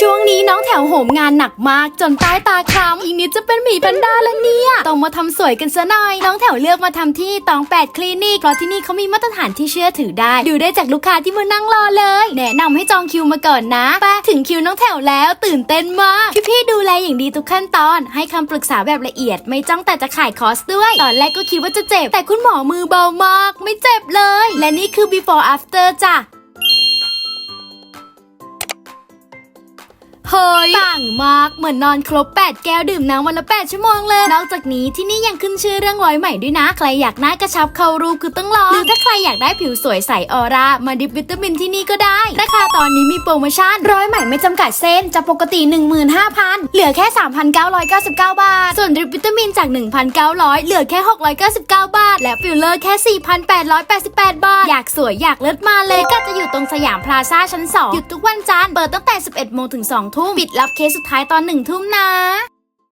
ช่วงนี้น้องแถวโหมงานหนักมากจนใต้ตาคล้ำอีกนิดจะเป็นหมีแพนด้าแล้วเนี่ยต้องมาทำสวยกันซะหน่อย น้องแถวเลือกมาทำที่ตองแปดคลินิกเพราะที่นี่เขามีมาตรฐานที่เชื่อถือได้ ดูได้จากลูกค้าที่มานั่งรอเลย แนะนำให้จองคิวมาก่อนนะไปถึงคิวน้องแถวแล้วตื่นเต้นมากพี่ๆดูแลอย่างดีทุกขั้นตอน ให้คำปรึกษาแบบละเอียด ไม่จ้องแต่จะขายคอสด้วย ตอนแรกก็คิดว่าจะเจ็บ แต่คุณหมอมือเบามาก ไม่เจ็บเลย และนี่คือ before after จ้ะ เฮ้ยต่างมากเหมือนนอนครบ 8 แก้วดื่มน้ำวันละ 8 ชั่วโมงเลย นอกจากนี้ที่นี่ยังขึ้นชื่อเรื่องร้อยใหม่ด้วยนะ ใครอยากหน้ากระชับเข้ารูปคือต้องลอง หรือถ้าใครอยากได้ผิวสวยใสออร่า มาดิบวิตามินที่นี่ก็ได้ ราคาตอนนี้มีโปรโมชั่นร้อยใหม่ไม่จำกัดเส้นจากปกติ 15,000 เหลือแค่ 3,999 บาท ส่วนดริปวิตามินจาก 1,900 เหลือแค่ 699 บาท และฟิลเลอร์แค่ 4,888 บาท อยากสวยอยากเลิศมาเลยก็จะอยู่ตรงสยามพลาซ่าชั้น 2 หยุดทุกวันจันทร์เปิดตั้งแต่ 11โมงถึง2ทุ่ม ปิดรับเคสสุดท้ายตอนหนึ่งทุ่มนะ